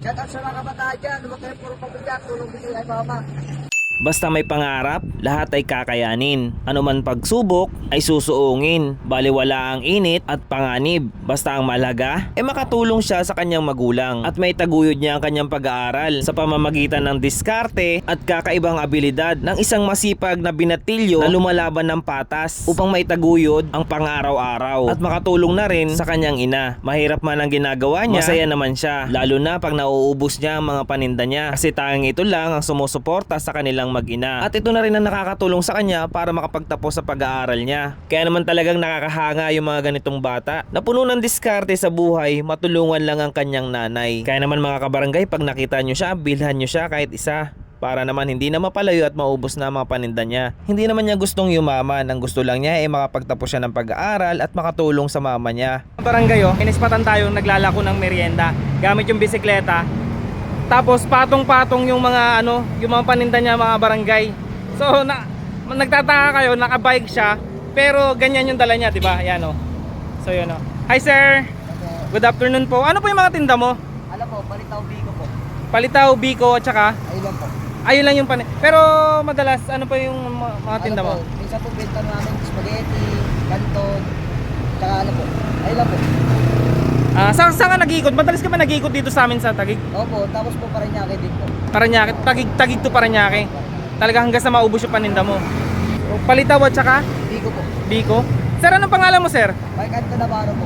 Shout out sa mga kabataan dyan. Huwag kayo puro pabigat. Tulong bigay ay mama. Basta may pangarap, lahat ay kakayanin. Ano man pagsubok, ay susuungin. Baliwala ang init at panganib. Basta ang malaga, ay makatulong siya sa kanyang magulang. At may taguyod niya ang kanyang pag-aaral sa pamamagitan ng diskarte at kakaibang abilidad ng isang masipag na binatilyo na lumalaban ng patas upang may taguyod ang pang-araw-araw. At makatulong na rin sa kanyang ina. Mahirap man ang ginagawa niya, masaya naman siya. Lalo na pag nauubos niya ang mga paninda niya. Kasi tanging ito lang ang sumusuporta sa kanilang mag-ina. At ito na rin ang nakakatulong sa kanya para makapagtapos sa pag-aaral niya. Kaya naman talagang nakakahanga yung mga ganitong bata na puno ng diskarte sa buhay, matulungan lang ang kanyang nanay. Kaya naman mga kabarangay, pag nakita nyo siya, bilhan nyo siya kahit isa para naman hindi na mapalayo at maubos na mga paninda niya. Hindi naman niya gustong yumaman, ang gusto lang niya ay makapagtapos siya ng pag-aaral at makatulong sa mama niya. Barangay oh, inispatan tayo naglalako ng merienda gamit yung bisikleta. Tapos patong-patong yung mga ano, yung mga paninda niya mga barangay. So na, nagtataka kayo, nakabike siya, pero ganyan yung dala niya, 'di ba? Ayan oh. So yun oh. Hi sir. Good afternoon po. Ano po yung mga tinda mo? Alam po, palitaw bigo po. Palitaw, biko, at saka Ayun lang po. Ayun lang yung pan. Pero madalas ano pa yung mga, mga tinda Ano mo? po, minsan po benta namin spaghetti, canton, tsaka ano po. Ayun lang po. Ah, saan saan ka nag-iikot? Madalas ka ba nag-iikot dito sa amin sa Tagig? Opo, tapos po Paranaque din po. Paranaque, Tagig, Tagig to Paranaque. Talaga hanggang sa maubos yung paninda mo. O, Palitaw at saka Bigo po. biko. Sir, anong pangalan mo, sir? Mike Anto Navarro po.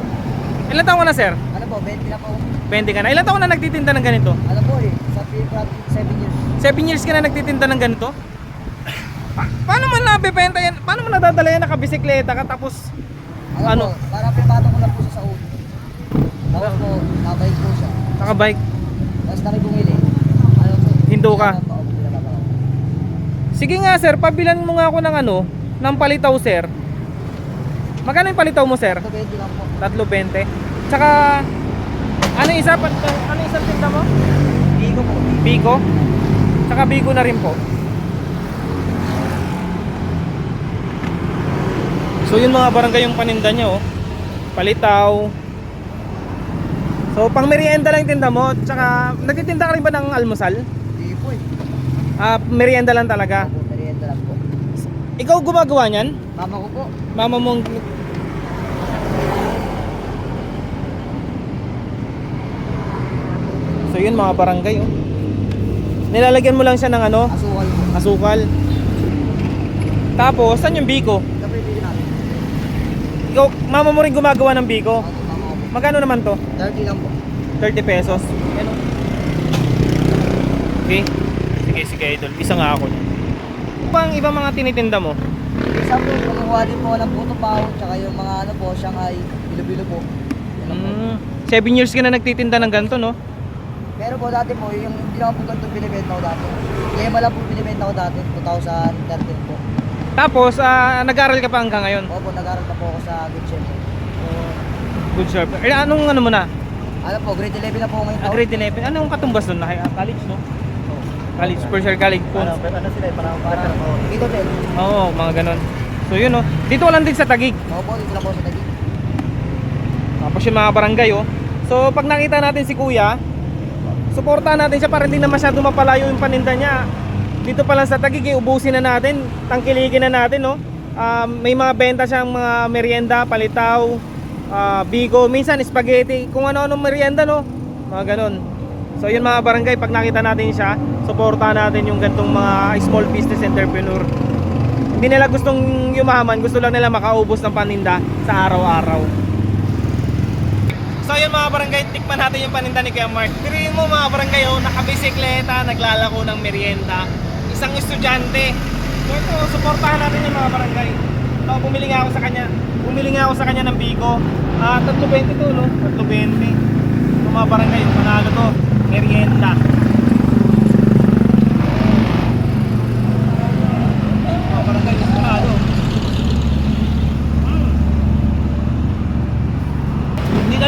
Ilan taon ka na, sir? Ano po, 20 na po. 20 ka na. Ilan taon ka na nagtitinda ng ganito? Ano po eh, sa Philip 7 years. 7 years ka na nagtitinda ng ganito? Pa- paano mo nabibenta yan? Paano mo nadadala yan nakabisikleta ka tapos Ano, Ano? po, para privado ko lang po siya sa ulo. Tapos po, nabike po siya. nakabike? Tapos rin bumili. Ano po? Hindo ka? Sige nga, sir. Pabilan mo nga ako ng ano, ng palitaw, sir. Magkano yung palitaw mo, sir? Ito 20 lang po. Tatlo 20. Tsaka, ano yung isa? Ano yung isang tinda mo? Bigo po. Biko. Tsaka Biko na rin po. So yun mga barangay yung paninda nyo. oh. Palitaw. So pang merienda lang tinda mo. Tsaka nagtitinda ka rin ba ng almusal? Hindi po eh. Ah, merienda lang talaga. Opo, merienda lang po. Ikaw gumagawa niyan? Mama ko po. Mama mong So yun mga barangay oh. Nilalagyan mo lang siya ng ano, Asukal asukal. Tapos, saan yung biko? Ikaw, mama mo rin gumagawa ng biko. Opo, mama ko po. Magkano naman to? 30 lang po. 30 pesos. Yan oh. Okay. Sige, sige idol. Isa nga ako. Ano pa ang ibang mga tinitinda mo? Isa po, magawa din po ng puto pao, tsaka yung mga ano po, Shanghai, bilo-bilo po. Lang po. Mm, 7 years ka na nagtitinda ng ganito, no? Pero po dati po, yung hindi naman po ganito binibenta ko dati. Lema lang po binibenta ko dati, 2013 po. Tapos, ah, nag-aral ka pa hanggang ngayon? Opo, nag-aral pa po ako sa Good Chef. Good sir. Eh, anong ano mo na? Ano po, grade 11 na po ngayon. Ah, grade 11. Anong katumbas doon? Ah, college, no? College, first year college po. Ano, ano sila, parang parang Dito din. Oo, mga ganun. So yun, no? Dito lang din sa Tagig. Opo, dito lang po sa Taguig. Tapos yung mga barangay, oh. So, pag nakita natin si Kuya, suportahan natin siya para hindi na masyado mapalayo yung paninda niya. Dito pa lang sa Tagig, eh, ubusin na natin, tangkilikin na natin, no? Ah, may mga benta siyang mga merienda, palitaw, ah, bigo, minsan spaghetti, kung ano-anong merienda, no? Mga ganun. So yun mga barangay, pag nakita natin siya, suportahan natin yung gantong mga small business entrepreneur. Hindi nila gustong yumaman, gusto lang nila makaubos ng paninda sa araw-araw. So yun mga barangay, tikman natin yung paninda ni Kuya Mark. Piriin mo mga barangay, oh, nakabisikleta, naglalako ng merienda. Isang estudyante. So ito, suportahan natin yung mga barangay. So, bumili nga ako sa kanya. Bumili nga ako sa kanya ng Bigo. Ah, 320 to, no? 320. So mga barangay, panalo to. Merienda.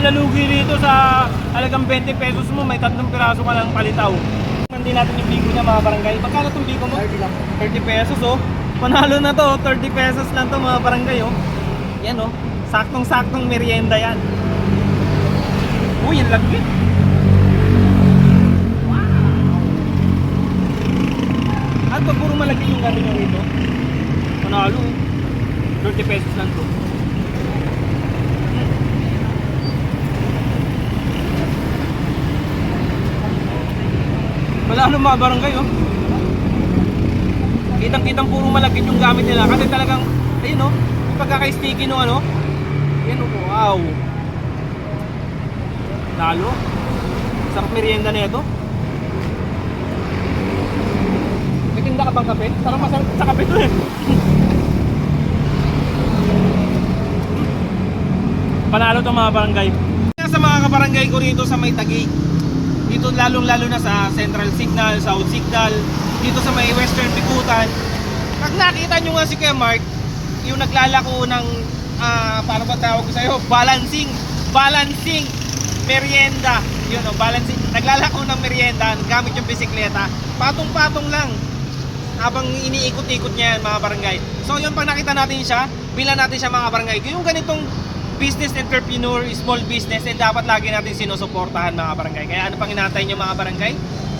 Nalugi dito sa halagang 20 pesos mo, may tatlong piraso ka ng palitaw. Hindi natin yung bigo niya mga barangay. Magkano itong bigo mo? 30 lang po. 30 pesos oh. Panalo na to, 30 pesos lang to mga barangay oh. Yan oh, saktong-saktong merienda yan. Uy, ang lagkit. Wow. At pag puro malaki yung gabi nyo rito, panalo 30 pesos lang to. Wala ano mga barangay oh. Kitang-kitang puro malagkit yung gamit nila kasi talagang ayun oh, yung pagkaka-sticky no ano. Yan oh, wow. Lalo. Sarap merienda na ito. May tinda ka bang kape? Sarap masarap sa kape to eh. Panalo to mga barangay. Sa mga kabarangay ko rito sa May Taguig, dito lalong lalo na sa Central Signal, South Signal, dito sa may Western Bikutan. Pag nakita nyo nga si Kuya Mark, yung naglalako ng, ah, paano ba tawag ko sa'yo? Balancing, balancing, merienda. Yun o, balancing. Naglalako ng merienda gamit yung bisikleta. Patong-patong lang habang iniikot-ikot niya yan mga barangay. So yun pag nakita natin siya, bilan natin siya mga barangay. Yung ganitong business entrepreneur, small business, eh dapat lagi natin sinusuportahan mga barangay. Kaya ano pang inaantay niyo mga barangay?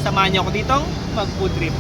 Samahan niyo ako ditong mag food trip.